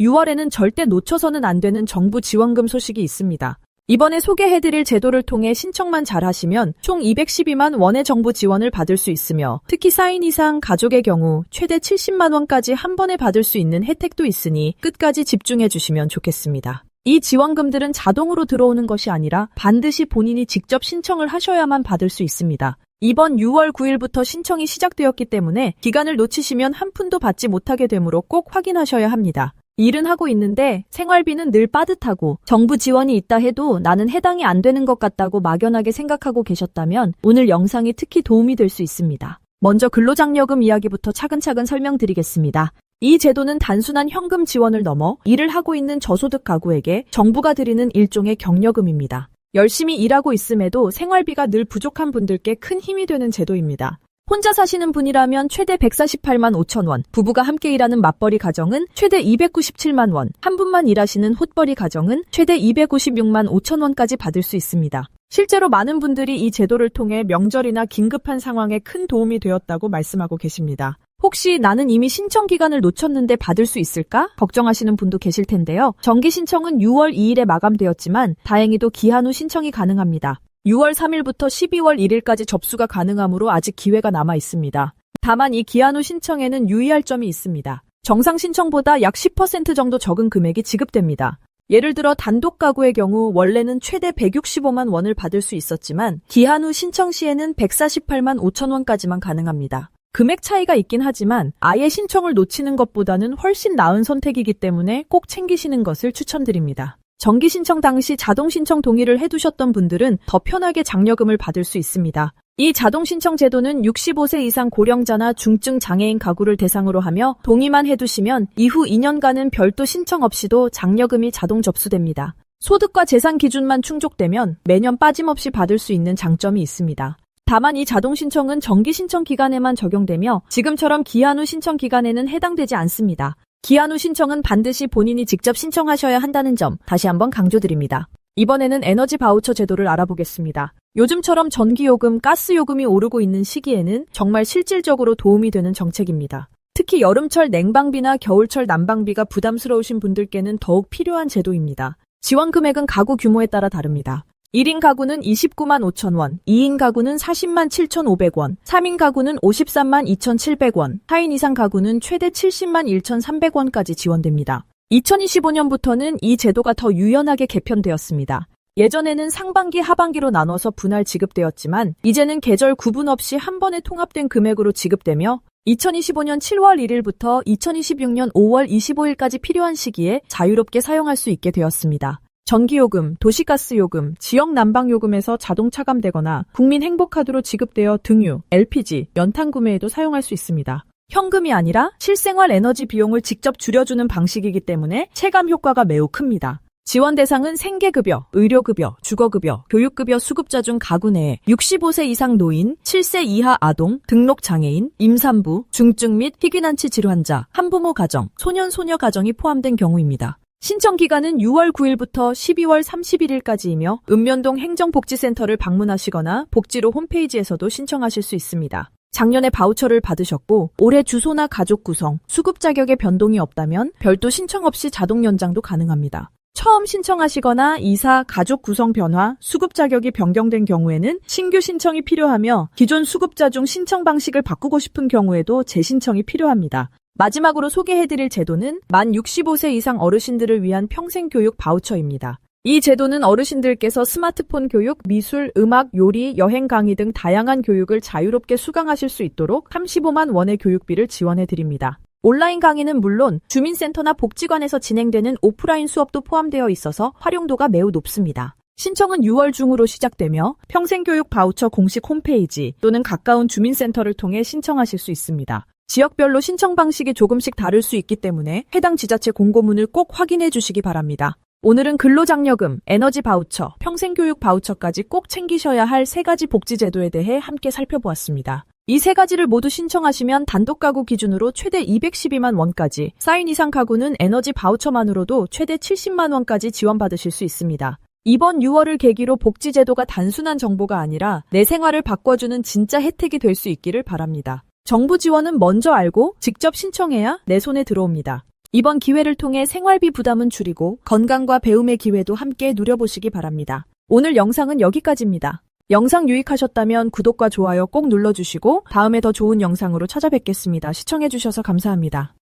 6월에는 절대 놓쳐서는 안 되는 정부 지원금 소식이 있습니다. 이번에 소개해드릴 제도를 통해 신청만 잘 하시면 총 212만 원의 정부 지원을 받을 수 있으며 특히 4인 이상 가족의 경우 최대 70만 원까지 한 번에 받을 수 있는 혜택도 있으니 끝까지 집중해 주시면 좋겠습니다. 이 지원금들은 자동으로 들어오는 것이 아니라 반드시 본인이 직접 신청을 하셔야만 받을 수 있습니다. 이번 6월 9일부터 신청이 시작되었기 때문에 기간을 놓치시면 한 푼도 받지 못하게 되므로 꼭 확인하셔야 합니다. 일은 하고 있는데 생활비는 늘 빠듯하고 정부 지원이 있다 해도 나는 해당이 안 되는 것 같다고 막연하게 생각하고 계셨다면 오늘 영상이 특히 도움이 될 수 있습니다. 먼저 근로장려금 이야기부터 차근차근 설명드리겠습니다. 이 제도는 단순한 현금 지원을 넘어 일을 하고 있는 저소득 가구에게 정부가 드리는 일종의 격려금입니다. 열심히 일하고 있음에도 생활비가 늘 부족한 분들께 큰 힘이 되는 제도입니다. 혼자 사시는 분이라면 최대 148만 5천 원, 부부가 함께 일하는 맞벌이 가정은 최대 297만 원, 한 분만 일하시는 헛벌이 가정은 최대 256만 5천 원까지 받을 수 있습니다. 실제로 많은 분들이 이 제도를 통해 명절이나 긴급한 상황에 큰 도움이 되었다고 말씀하고 계십니다. 혹시 나는 이미 신청 기간을 놓쳤는데 받을 수 있을까? 걱정하시는 분도 계실 텐데요. 정기 신청은 6월 2일에 마감되었지만 다행히도 기한 후 신청이 가능합니다. 6월 3일부터 12월 1일까지 접수가 가능하므로 아직 기회가 남아 있습니다. 다만 이 기한 후 신청에는 유의할 점이 있습니다. 정상 신청보다 약 10% 정도 적은 금액이 지급됩니다. 예를 들어 단독 가구의 경우 원래는 최대 165만 원을 받을 수 있었지만 기한 후 신청 시에는 148만 5천 원까지만 가능합니다. 금액 차이가 있긴 하지만 아예 신청을 놓치는 것보다는 훨씬 나은 선택이기 때문에 꼭 챙기시는 것을 추천드립니다. 정기 신청 당시 자동 신청 동의를 해두셨던 분들은 더 편하게 장려금을 받을 수 있습니다. 이 자동 신청 제도는 65세 이상 고령자나 중증 장애인 가구를 대상으로 하며 동의만 해두시면 이후 2년간은 별도 신청 없이도 장려금이 자동 접수됩니다. 소득과 재산 기준만 충족되면 매년 빠짐없이 받을 수 있는 장점이 있습니다. 다만 이 자동 신청은 정기 신청 기간에만 적용되며 지금처럼 기한 후 신청 기간에는 해당되지 않습니다. 기한 후 신청은 반드시 본인이 직접 신청하셔야 한다는 점 다시 한번 강조드립니다. 이번에는 에너지 바우처 제도를 알아보겠습니다. 요즘처럼 전기요금, 가스요금이 오르고 있는 시기에는 정말 실질적으로 도움이 되는 정책입니다. 특히 여름철 냉방비나 겨울철 난방비가 부담스러우신 분들께는 더욱 필요한 제도입니다. 지원 금액은 가구 규모에 따라 다릅니다. 1인 가구는 29만 5천 원, 2인 가구는 40만 7,500원, 3인 가구는 53만 2,700원, 4인 이상 가구는 최대 70만 1,300원까지 지원됩니다. 2025년부터는 이 제도가 더 유연하게 개편되었습니다. 예전에는 상반기, 하반기로 나눠서 분할 지급되었지만 이제는 계절 구분 없이 한 번에 통합된 금액으로 지급되며 2025년 7월 1일부터 2026년 5월 25일까지 필요한 시기에 자유롭게 사용할 수 있게 되었습니다. 전기요금, 도시가스요금, 지역 난방요금에서 자동 차감되거나 국민 행복카드로 지급되어 등유, LPG, 연탄 구매에도 사용할 수 있습니다. 현금이 아니라 실생활 에너지 비용을 직접 줄여주는 방식이기 때문에 체감 효과가 매우 큽니다. 지원 대상은 생계급여, 의료급여, 주거급여, 교육급여 수급자 중 가구 내에 65세 이상 노인, 7세 이하 아동, 등록장애인, 임산부, 중증 및 희귀난치 질환자, 한부모 가정, 소년, 소녀 가정이 포함된 경우입니다. 신청 기간은 6월 9일부터 12월 31일까지이며 읍면동 행정복지센터를 방문하시거나 복지로 홈페이지에서도 신청하실 수 있습니다. 작년에 바우처를 받으셨고 올해 주소나 가족 구성, 수급 자격에 변동이 없다면 별도 신청 없이 자동 연장도 가능합니다. 처음 신청하시거나 이사, 가족 구성 변화, 수급 자격이 변경된 경우에는 신규 신청이 필요하며 기존 수급자 중 신청 방식을 바꾸고 싶은 경우에도 재신청이 필요합니다. 마지막으로 소개해드릴 제도는 만 65세 이상 어르신들을 위한 평생교육 바우처입니다. 이 제도는 어르신들께서 스마트폰 교육, 미술, 음악, 요리, 여행 강의 등 다양한 교육을 자유롭게 수강하실 수 있도록 35만 원의 교육비를 지원해 드립니다. 온라인 강의는 물론 주민센터나 복지관에서 진행되는 오프라인 수업도 포함되어 있어서 활용도가 매우 높습니다. 신청은 6월 중으로 시작되며 평생교육 바우처 공식 홈페이지 또는 가까운 주민센터를 통해 신청하실 수 있습니다. 지역별로 신청 방식이 조금씩 다를 수 있기 때문에 해당 지자체 공고문을 꼭 확인해 주시기 바랍니다. 오늘은 근로장려금, 에너지 바우처, 평생교육 바우처까지 꼭 챙기셔야 할 세 가지 복지제도에 대해 함께 살펴보았습니다. 이 세 가지를 모두 신청하시면 단독 가구 기준으로 최대 212만 원까지, 4인 이상 가구는 에너지 바우처만으로도 최대 70만 원까지 지원받으실 수 있습니다. 이번 6월을 계기로 복지제도가 단순한 정보가 아니라 내 생활을 바꿔주는 진짜 혜택이 될 수 있기를 바랍니다. 정부 지원은 먼저 알고 직접 신청해야 내 손에 들어옵니다. 이번 기회를 통해 생활비 부담은 줄이고 건강과 배움의 기회도 함께 누려보시기 바랍니다. 오늘 영상은 여기까지입니다. 영상 유익하셨다면 구독과 좋아요 꼭 눌러주시고 다음에 더 좋은 영상으로 찾아뵙겠습니다. 시청해주셔서 감사합니다.